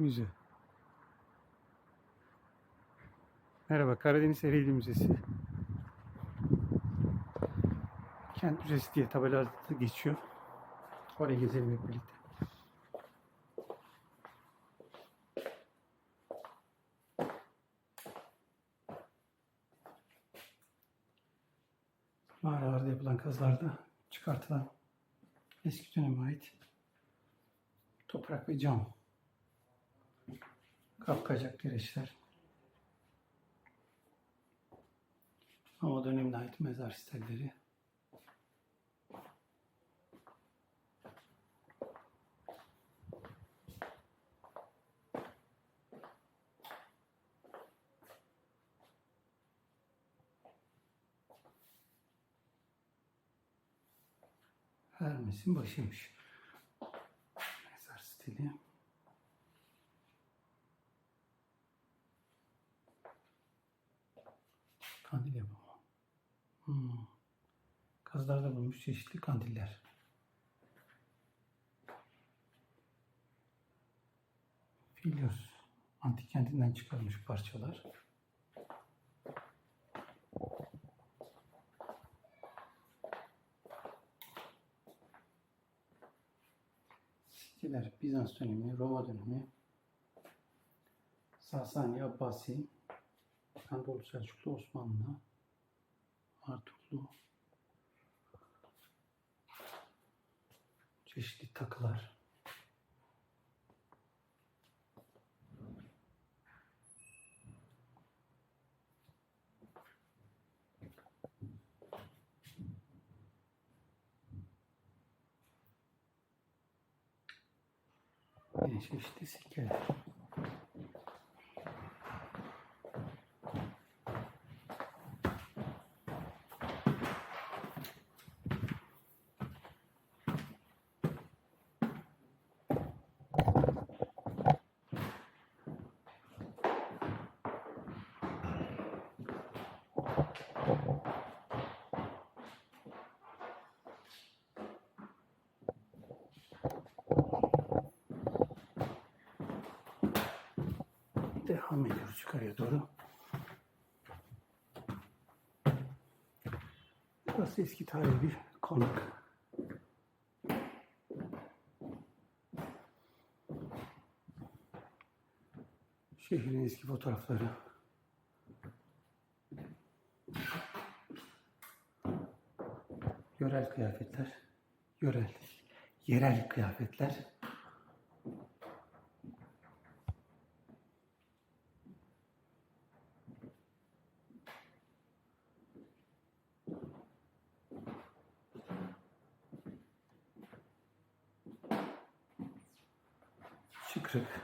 Müze. Merhaba, Karadeniz Ereğli Müzesi. Kent Müzesi diye tabelalarda geçiyor. Oraya gezelim hep birlikte. Mağaralarda yapılan kazılarda çıkartılan eski döneme ait toprak ve cam kapkacak gereçler. Ama dönemine ait mezar stelleri. Hermes'in başıymış. Mezar stili. Kandil yapımı. Hmm. Kazılarda bulmuş çeşitli kandiller. Filyos antik kentinden çıkarılmış parçalar. Siteler Bizans dönemi, Roma dönemi, Sasani, Abbasi, Anadolu Selçuklu, Osmanlı, Artuklu, çeşitli takılar. Çeşitli sikkeler. Devam ediyoruz yukarıya doğru. Burası eski tarihi bir konak. Şehrin eski fotoğrafları. Yörel kıyafetler. Yörel. Yerel kıyafetler. Çıkrık.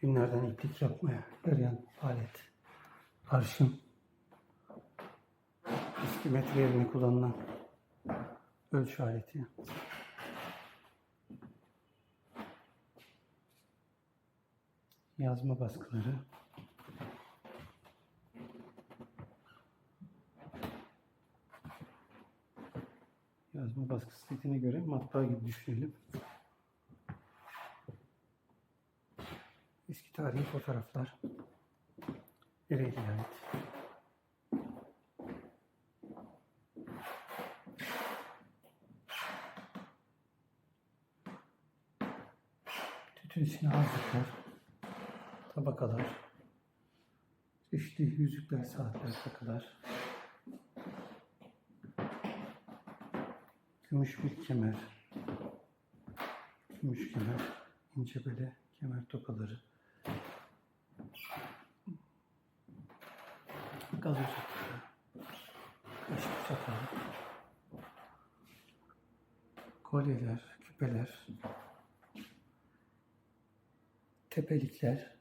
Günlerden iplik yapmaya yarayan alet. Arşın. Eski metre yerine kullanılan ölçü aleti. Yazma baskıları. Yazma baskısı dediğine göre matbaa gibi düşünelim. Eski tarihi fotoğraflar. Ereğli'ye ait. Tütün sinazlıklar, tabakalar, çeşitli yüzükler, saatler, takılar, gümüş bir kemer, gümüş kemer, ince bele kemer tokaları, çatalı, kaşık çatalı, kolyeler, küpeler, tepelikler,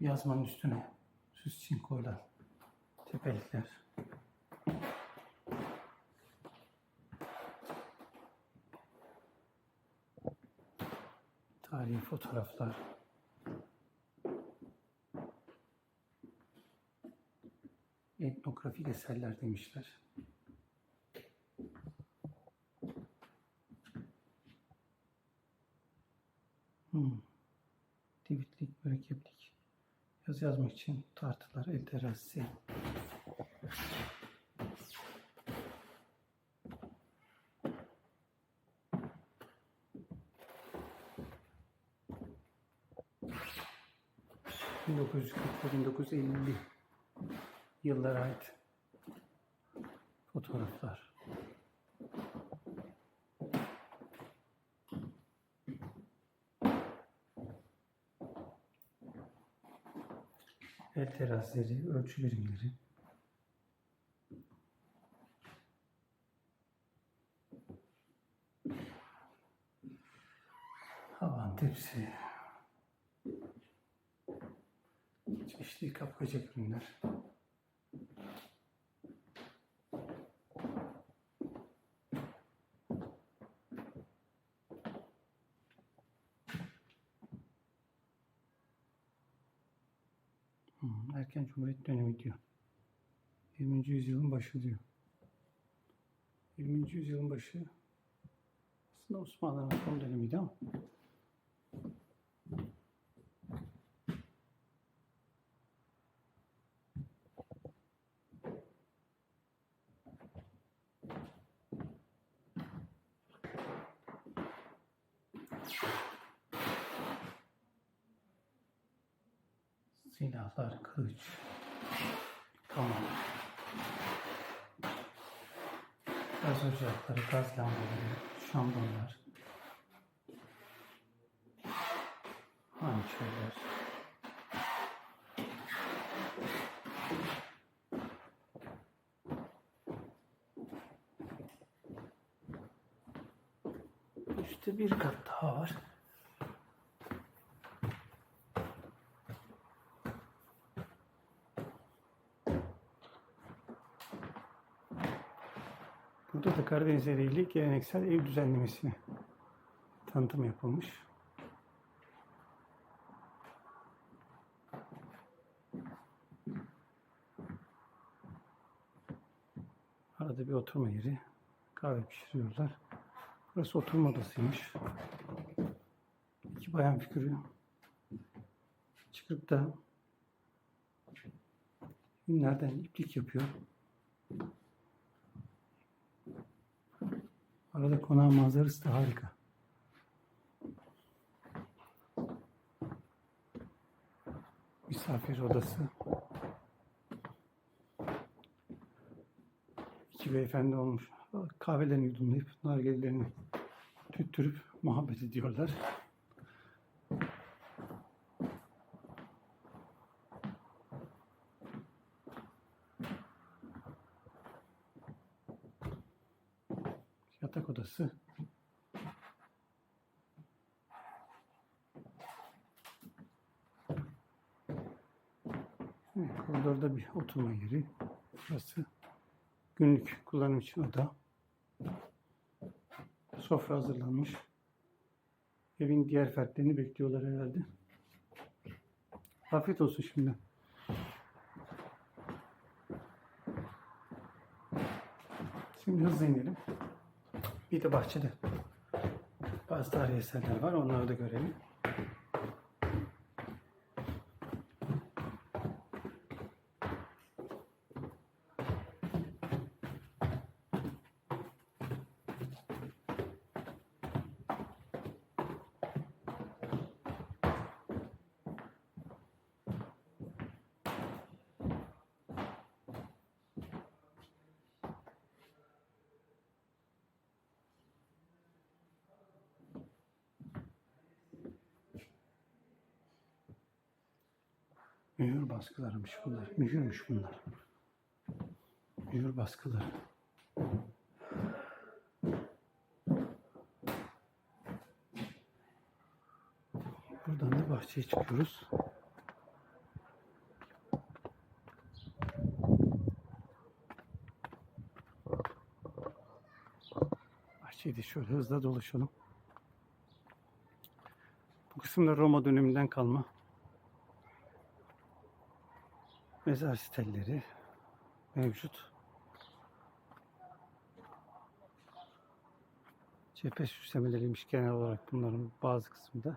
yazmanın üstüne süs için koyulan tepelikler, tarihi fotoğraflar, etnografik eserler demişler. Hmm. Divitlik, mürekkeplik. Yazı yazmak için tartılar, el terazisi. ...1940-1950 yıllara ait fotoğraflar. El terazileri, ölçü birimleri. Havan tepsi. Çeşitli kapkacak ürünler. Hmm, Erken Cumhuriyet dönemi diyor. 20. yüzyılın başı diyor. 20. yüzyılın başı aslında Osmanlı'nın son dönemiydi ama silahlar, kılıç, tamam. Gaz ocakları, gaz lambaları, şambonlar, hançerler, Üstte bir kat daha var. Burada da Karadeniz ile geleneksel ev düzenlemesine tanıtım yapılmış. Arada bir oturma yeri. Kahve pişiriyorlar. Burası oturma odasıymış. İki bayan figürü çıkıp da günlerden iplik yapıyor. Arada konağın manzarası da harika. Misafir odası. İki beyefendi olmuş. Kahvelerini yudumlayıp nargilelerini tüttürüp muhabbet ediyorlar. Yatak odası. Evet, koridorda bir oturma yeri. Burası günlük kullanım için oda. Sofra hazırlanmış. Evin diğer fertlerini bekliyorlar herhalde. Afiyet olsun şimdi. Şimdi hızlı inelim. Bir de bahçede bazı tarihi eserler var. Onları da görelim. Mühür baskılarıymış bunlar. Mühürmüş bunlar. Mühür baskıları. Buradan da bahçeye çıkıyoruz. Bahçeyi de şöyle hızla dolaşalım. Bu kısımda Roma döneminden kalma mezar sitelleri mevcut. Cephe süslemeleriymiş genel olarak bunların bazı kısmında.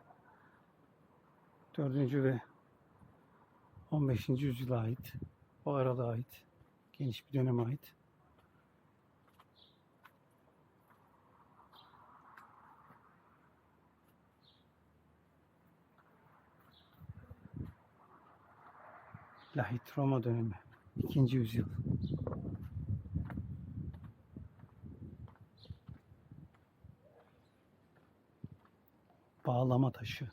4. ve 15. yüzyıla ait, o aralığa ait, geniş bir döneme ait. Lahit Roma dönemi, 2. yüzyıl. Bağlama taşı.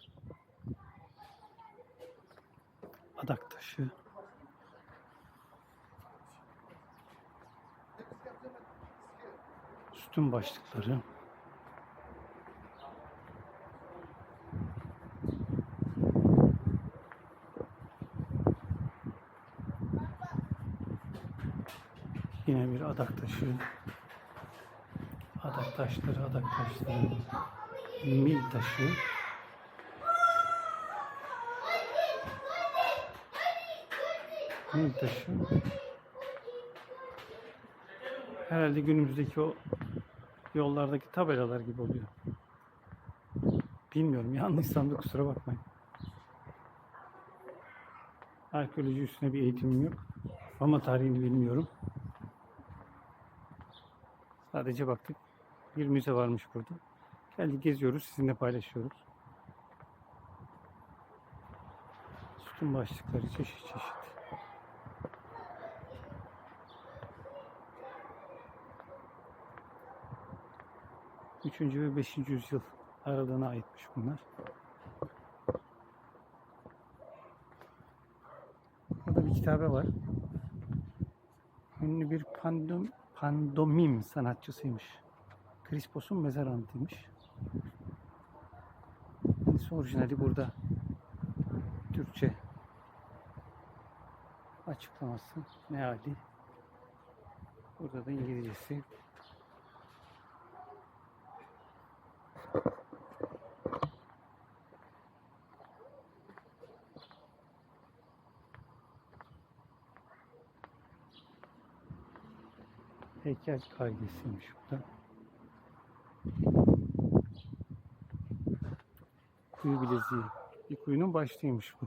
Adak taşı. Sütun başlıkları. Yine bir adak taşı. Adak taşları, adak taşları. Mil taşı. Mil taşı. Herhalde günümüzdeki o yollardaki tabelalar gibi oluyor. Bilmiyorum. Yanlışsam da kusura bakmayın. Arkeoloji üstüne bir eğitimim yok. Ama tarihini bilmiyorum. Sadece baktık. Bir müze varmış burada. Geldik geziyoruz. Sizinle paylaşıyoruz. Sütun başlıkları çeşit çeşit. Üçüncü ve beşinci yüzyıl aralığına aitmiş bunlar. Burada bir kitabe var. Ünlü bir pandom, pandomim sanatçısıymış. Krispos'un mezar anıtıymış. Kendisi orijinali burada. Türkçe açıklaması meali. Burada da İngilizcesi. Heykel kaidesiymiş bu da. Kuyu bileziği. Bir kuyunun başlığıymış bu.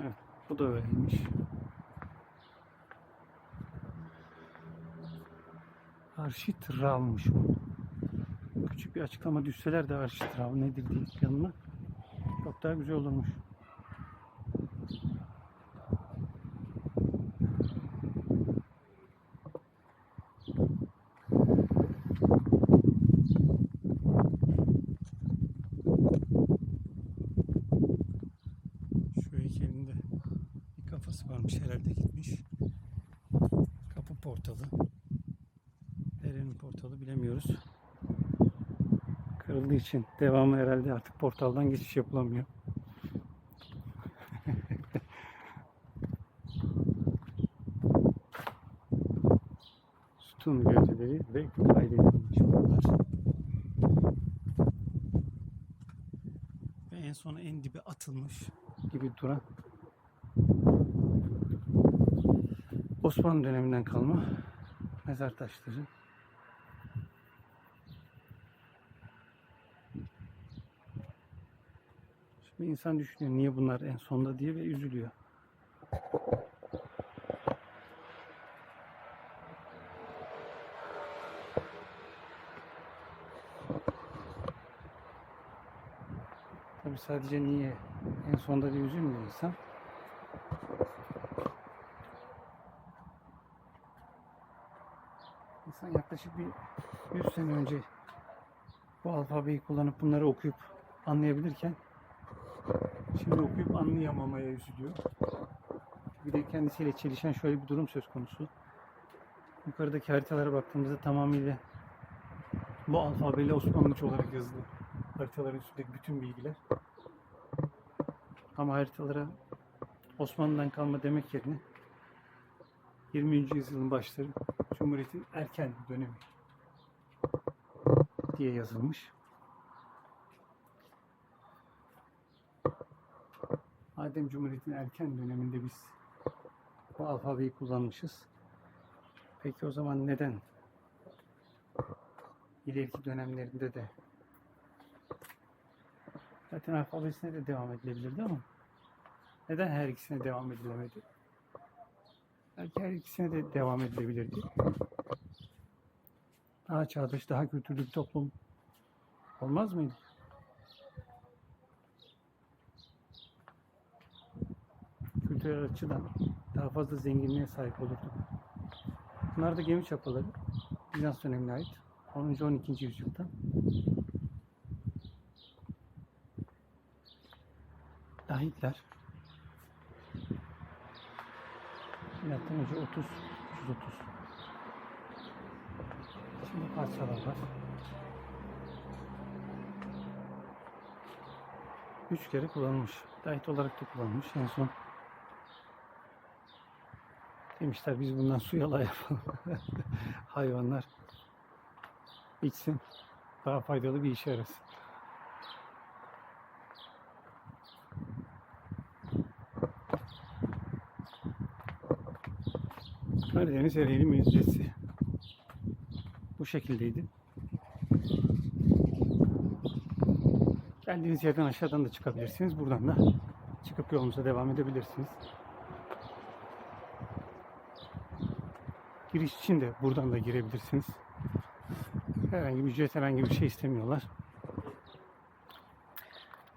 Evet, bu da öyleymiş. Arşit Rav'mış bu. Küçük bir açıklama düşseler de Arşit Rav nedir diye yanına çok daha güzel olurmuş. Kırıldığı için devamı herhalde artık portaldan geçiş yapılamıyor. Sütun gövdeleri ve kaydedilmiş bunlar. Ve en sona en dibe atılmış gibi duran Osmanlı döneminden kalma mezar taşları. Şimdi insan düşünüyor niye bunlar en sonda diye ve üzülüyor. Tabi sadece niye en sonda diye üzülmüyor insan. İnsan yaklaşık bir 100 sene önce bu alfabeyi kullanıp bunları okuyup anlayabilirken şimdi okuyup anlayamamaya üzülüyor. Bir de kendisiyle çelişen şöyle bir durum söz konusu. Yukarıdaki haritalara baktığımızda tamamıyla bu alfabeyle Osmanlıca olarak yazılı. Haritaların üstündeki bütün bilgiler. Ama haritalara Osmanlı'dan kalma demek yerine 20. yüzyılın başları Cumhuriyet'in erken dönemi diye yazılmış. Madem Cumhuriyet'in erken döneminde biz bu alfabeyi kullanmışız. Peki o zaman neden ileriki dönemlerinde de zaten alfabesine de devam edilebilirdi ama neden her ikisine devam edilemedi? Belki her ikisine de devam edilebilirdi. Daha çağdaş, daha kültürlü bir toplum olmaz mıydı? Kültürel açıdan daha fazla zenginliğe sahip olurduk. Bunlar da gemi çapaları. Bizans dönemine ait. 10. 12. yüzyılda. Lahitler. Milattan önce 30 330. Şimdi parçalar var. Üç kere kullanılmış. Lahit olarak da kullanılmış. En son demişler biz bundan su yala yapalım. Hayvanlar içsin. Daha faydalı bir işe yarasın. Karadeniz Ereğli Müzesi bu şekildeydi. Geldiğiniz yerden aşağıdan da çıkabilirsiniz. Buradan da çıkıp yolunuza devam edebilirsiniz. Giriş için de buradan da girebilirsiniz. Herhangi bir ücret, herhangi bir şey istemiyorlar.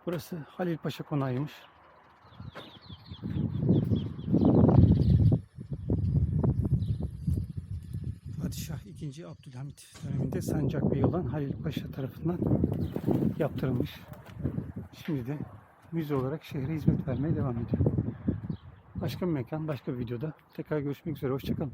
Burası Halil Paşa Konağı'ymış. Padişah II. Abdülhamit döneminde Sancak Bey olan Halil Paşa tarafından yaptırılmış. Şimdi de müze olarak şehre hizmet vermeye devam ediyor. Başka bir mekan, başka bir videoda tekrar görüşmek üzere. Hoşçakalın.